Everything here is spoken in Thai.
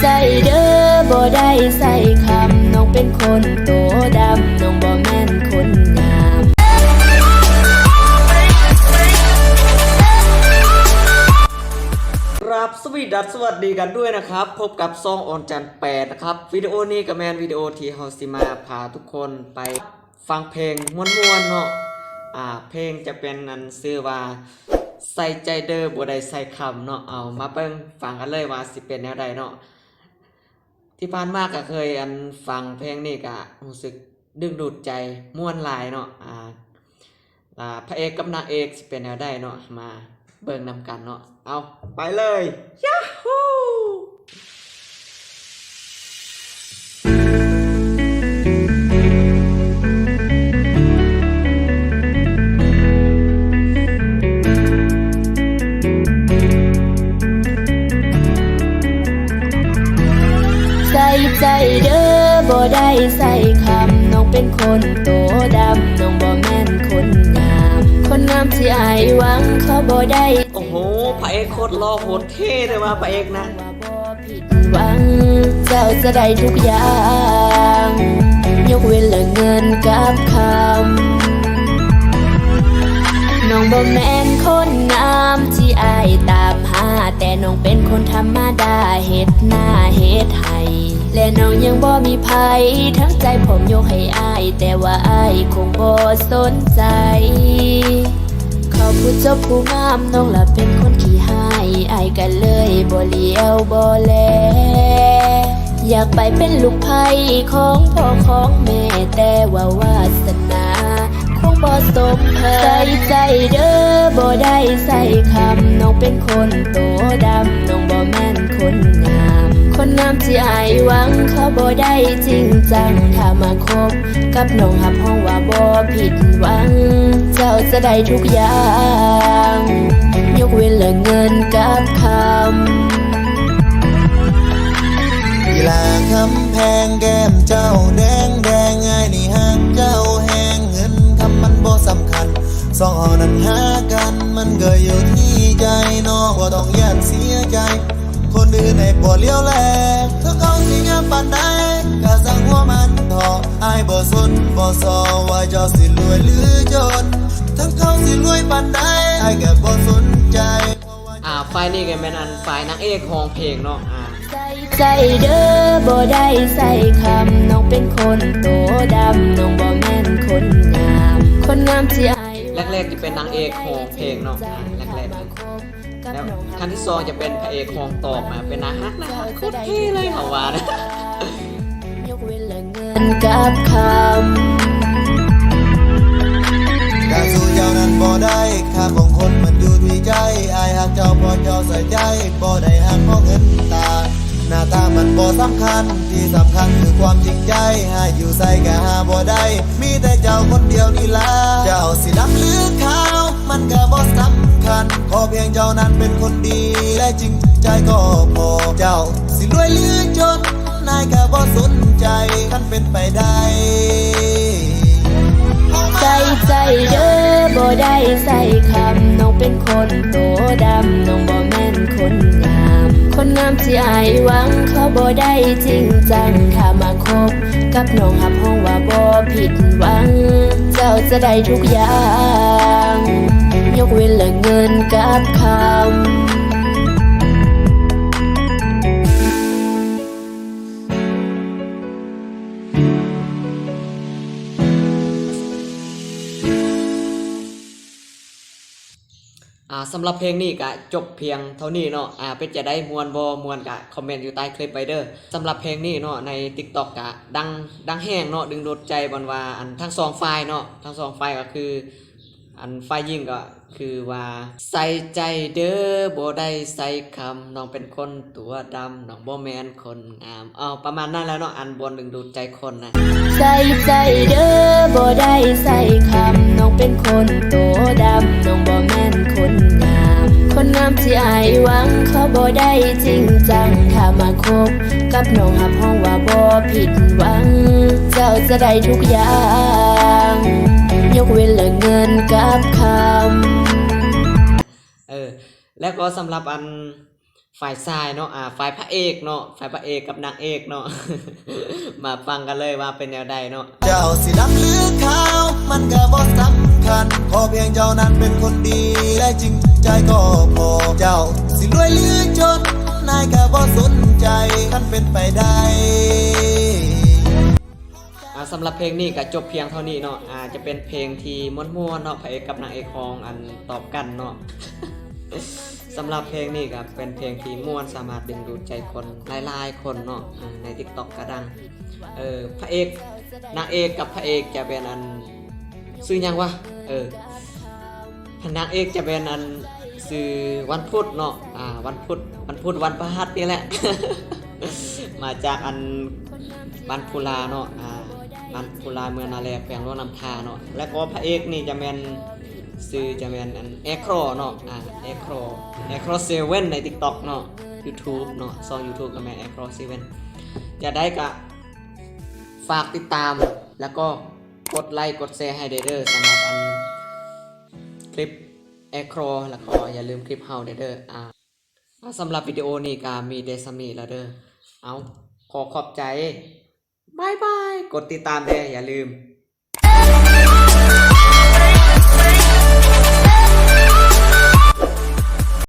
ใจเด้อบ่ได้ใส่คำน้องเป็นคนโตดำน้องบ่แม่นคนงามครับสวีดัสสวัสดีกันด้วยนะครับ พบกับซองออนจันแปดนะครับ วิดีโอนี้กับแมนวิดีโอที่เฮาสิมาพาทุกคนไปฟังเพลงม่วนๆเนาะอ่าเพลงจะเป็นอันชื่อว่า ใส่ใจเด้อบ่ได้ใส่คำเนาะเอามาเบิ่งฟังกันเลยว่าสิเป็นแนวใดเนาะที่ผ่านมาก็เคยอันฟังเพลงนี้ก็รู้สึกดึงดูดใจม่วนหลายเนาะอ่าอ่าพระเอกกับนางเอกสิเป็นแนวได้เนาะมาเบิ่งนำกันเนาะเอาไปเลยยาฮู ใส่ใจเด้อบ่ได้ใส่คำน้องเป็นคนโตดำน้องบ่แม่นคนงาม คนงามที่อายหวังเขาบ่ได้โอ้โหพระเอกโคตรหล่อโคตรเท่เลยว่าพระเอกนะว่าบ่ผิดหวัง เจ้าจะได้ทุกอย่าง ยกเว้นเรื่องเงินกับคำน้องบ่แม่นคนงามที่อายตามหา แต่น้องเป็นคนธรรมดาเฮ็ดหน้าเฮ็ดให้ และน้องยังบ่มีภัยทั้งใจผมยกให้อาย แต่ว่าอายคงบ่สนใจเขาผู้จบผู้งามน้องละเป็นคนขี้หายอายกันเลยบ่เลี้ยวบ่แล อยากไปเป็นลูกไผ่ของพ่อของแม่แต่ว่าว่า คงบ่สมเพยใส่ใจเด้อบ่ได้ใส่คำน้องเป็นคนโตดำน้องบ่แม่นคนงาม คนงามที่อายหวังเขาบ่ได้จริงจังถ้ามาคบ กับน้องหับห้องว่าบ่ผิดหวัง เจ้าจะได้ทุกอย่าง ยกเว้นเรื่องเงินกับคำกีฬาคำแพงแก้มเจ้าแดงแดงไงนี่ สองเอานั้นหากัน มันก็อยู่ที่ใจน้องว่าต้องย่านเสียใจ คนอื่นในปวดเลี้ยวแลกถ้าเขาสิงามปานใดก็สั่งหัวมันทออายบ่สนบ่ซอว่าเจ้าสิรวยหรือจน ทั้งเขาสิรวยปานใดอายก็บ่สนใจเพราะว่าอ่าไฟล์นี่ก็เป็นอันไฟล์นางเอกของเพลงเนาะอ่าใส่ใจเด้อบ่ได้ใส่คำน้องเป็นคนโตดำน้องบ่แม่นคนงาม คนงามที่อาย แรกๆจะเป็นนางเอกของเพลงเนาะอ่าแรกๆเลยแล้วขั้นที่สองจะเป็นพระเอกของตอบมาเป็นนาฮักนะฮักโคตรเท่เลยเขาว่านะยกเว้นเรื่องเงินกับคการสู้เจ้านั้นบ่ได้ค่าของคนมันอยู่ที่ใจอายหักเจ้าเพอเจ้าใส่ใจบ่ได้หักเพราะเงินตา หน้าตามันบ่สำคัญ ที่สำคัญคือความจริงใจหาอยู่ใส่ก็หาบ่ได้ มีแต่เจ้าคนเดียวนี่ล่ะเจ้าสิดำหรือขาว มันก็บ่สำคัญ ขอเพียงเจ้านั้นเป็นคนดี และจริงใจก็พอ เจ้าสิรวยหรือจน นายก็บ่สนใจคันเป็นไปได้ใส่ใจเด้อบ่ได้ใส่คำน้องเป็นคนโตดำน้องบ่แม่น คนงาม คนงามที่อายหวังเขาบ่ได้จริงจังถ้ามาคบกับน้องหับห้องว่าบ่ผิดหวัง เจ้าจะได้ทุกอย่าง ยกเว้นเรื่อเงินกับคำ อ่าสำหรับเพลงนี้ก็จบเพียงเท่านี้เนาะอ่าเป็นจะได้มวนบอมวนกะคอมเมนต์อยู่ใต้คลิปไปเด้อสำหรับเพลงนี้เนาะใน TikTok กะดังดังแห้งเนาะดึงดูดใจบอลว่าอันทั้งสองฝ่ายเนาะทั้งสองฝ่ายก็คือ อันฝ่ายยิงก็คือว่าใส่ใจเด้อบ่ได้ใส่คำน้องเป็นคนตัวดำน้องบ่แมนคนงามเอาประมาณนั้นแล้วเนาะอันบนดึงดูดใจคนนะใส่ใจเด้อบ่ได้ใส่คำน้องเป็นคนต หวังเขาบ่ได้จริงจัง ถ้ามาคบกับน้องหับห้องว่าบ่ผิดหวัง เจ้าจะได้ทุกอย่าง ยกเว้นเหลือเงินกับคำเออแล้วก็สำหรับอัน ฝ่ายชายเนาะอ่าฝ่ายพระเอกเนาะฝ่ายพระเอกกับนางเอกเนาะ มาฟังกันเลยว่าเป็นแนวใดเนาะ เจ้าสิดำหรือขาว มันก็บ่สำคัญ ขอเพียงเจ้านั้นเป็นคนดี และจริงใจก็พอ เจ้าสิรวยหรือจน นายก็บ่สนใจคันเป็นไปได้อ่าสำหรับเพลงนี้ก็จบเพียงเท่านี้เนาะอ่าจะเป็นเพลงที่ม่วนๆเนาะพระเอกกับนางเอกของอันตอบกันเนาะ สำหรับเพลงนี้ก็เป็นเพลงที่ม่วนสามารถดึงดูดใจคนหลายๆคนเนาะใน TikTok ก็ดังเออพระเอกนางเอกกับพระเอกจะเป็นอันซื้อยังวะเออนางเอกจะเป็นอันซื้อวันพุธเนาะอ่าวันพุธวันพุธวันพฤหัสนี่แหละ มาจากอันบันพุลาเนาะอ่าบันพุลาเมืองนาแลแขวงโลนำพาเนาะแล้วก็พระเอกนี่จะเป็น ซื้อจะเป็นอันเอครอเนาะอ่าเอครเอครอเซเว่นใน TikTok เนาะ YouTube เนาะซอง YouTube ก็แม่นเอครอเซเว่นจะได้กะฝากติดตามแล้วก็กดไลค์กดแชร์ให้เดเด้อสำหรับอันคลิปเอครอแล้วก็อย่าลืมคลิปเฮาเดเด้ออ่าสำหรับวิดีโอนี้ก็มีเดซามีแล้วเด้อเอาขอขอบใจบายบาย กดติดตามเด้อย่าลืม